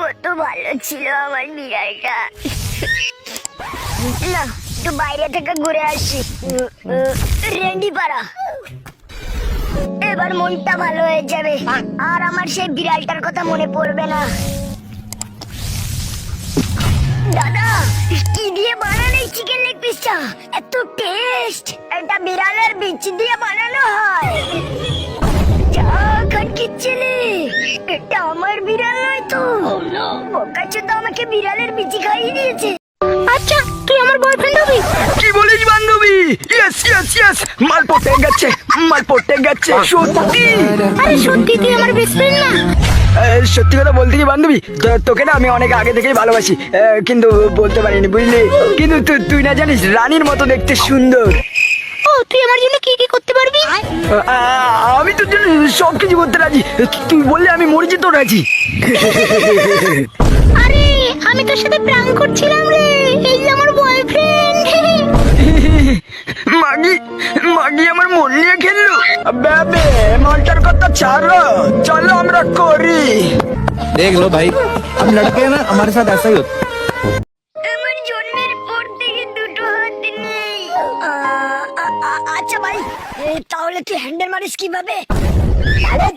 কত ভালো ছিল আমার বিড়ালটা। না, একটু বাইরে থেকে ঘুরে আসি। রেন্ডি পাড়া। এবার মনটা ভালো হয়ে যাবে। আর আমার সেই বিড়ালটার কথা মনে পড়বে না। দাদা, কি দিয়ে বানানো চিকেন লেগ পিসটা এত টেস্ট এটা বিড়ালের বিচ দিয়ে বানানো বোকাচো তো আমাকে বিড়ালের বিচি খাইয়ে দিয়েছে। আচ্ছা তুই আমার বয়ফ্রেন্ড হবি? কি বলিস বান্ধবী? ইয়েস ইয়েস ইয়েস মাল পটে গেছে মাল পটে গেছে সত্যি। আরে সত্যি তুই আমার বেস্ট ফ্রেন্ড না? সত্যি কথা বলতে কি বান্ধবী? তো- তোকে না আমি অনেক আগে থেকেই ভালোবাসি। কিন্তু বলতে পারিনি বুঝলি? কিন্তু তুই না জানিস রানীর মতো দেখতে সুন্দর। ও তুই আমার জন্য কি কি করতে পারবি? আমি তোর জন্য সব কিছু করতে রাজি। তুই বললে আমি মরে যেতেও রাজি। আরে আমি তোর সাথে প্রাণ করছিলাম রে এই যে আমার বয়ফ্রেন্ড মাগি মাগি আমার মন নিয়ে খেললো বেবে মনটার কথা ছাড়ো চলো আমরা করি देख लो भाई हम लड़के हैं ना हमारे साथ ऐसा ही होता है আমার জন্মের পর থেকে দুটো হাত নেই আ, আ, আ, আচ্ছা ভাই এ, তাহলে তুই হ্যান্ডেল মারিস কিভাবে আরে